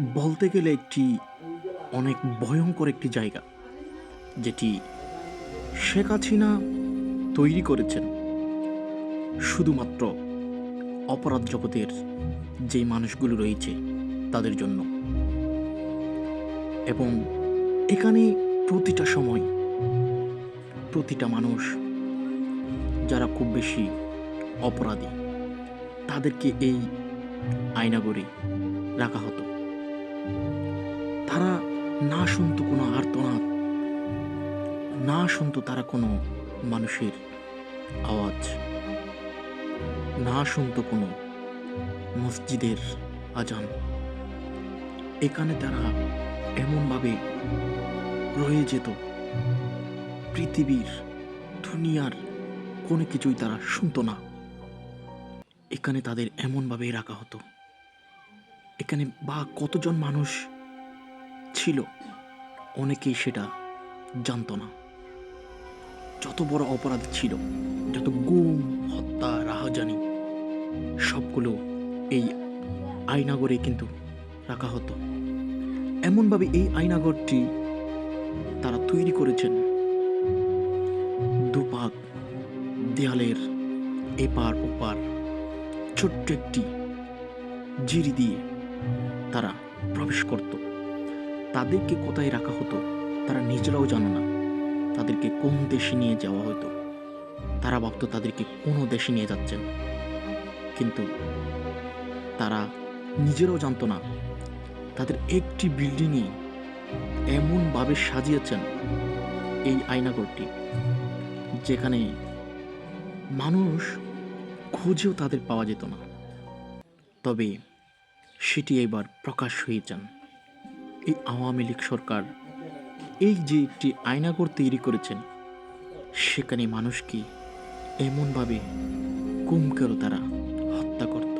বলতে গেলে একটি অনেক ভয়ঙ্কর একটি জায়গা, যেটি শেখ হাসিনা তৈরি করেছেন শুধুমাত্র অপরাধ জগতের যে মানুষগুলো রয়েছে তাদের জন্য। এবং এখানে প্রতিটা সময় প্রতিটা মানুষ যারা খুব বেশি অপরাধী, তাদেরকে এই আয়নাগরে রাখা হতো। না শুনতো কোনো আর্তনাদ, না শুনতো তারা কোনো মানুষের আওয়াজ, না শুনতো কোনো মসজিদের আজান। এখানে তারা এমনভাবে রয়ে যেত, পৃথিবীর দুনিয়ার কোনো কিছুই তারা শুনতো না। এখানে তাদের এমনভাবেই রাখা হতো। এখানে বা কতজন মানুষ ছিল, অনেকেই সেটা জানতো না। যত বড় অপরাধ ছিল, যত গুম, হত্যা, রাহাজানি, সবগুলো এই আয়নাগরে কিন্তু রাখা হতো। এমনভাবে এই আয়নাগরটি তারা তৈরি করেছেন দুপাক দেয়ালের এপার ওপার ছোট্ট একটি জিরি দিয়ে তারা প্রবেশ করত। তাদেরকে কোথায় রাখা হতো, তারা নিজেরাও জানো না। তাদেরকে কোন দেশে নিয়ে যাওয়া হতো? তারা ভাবতো তাদেরকে কোনো দেশে নিয়ে যাচ্ছেন। কিন্তু তারা নিজেরাও জানতো না। তাদের একটি বিল্ডিংয়ে এমনভাবে সাজিয়েছেন এই আয়নাগরটি যেখানে মানুষ খুঁজেও তাদের পাওয়া যেত না। তবে সেটি এবার প্রকাশ হয়েছেন। এই আওয়ামী লীগ সরকার এই যে একটি আয়নাগর তৈরি করেছেন, সেখানে মানুষকে এমনভাবে কুমকেরও তারা হত্যা করত?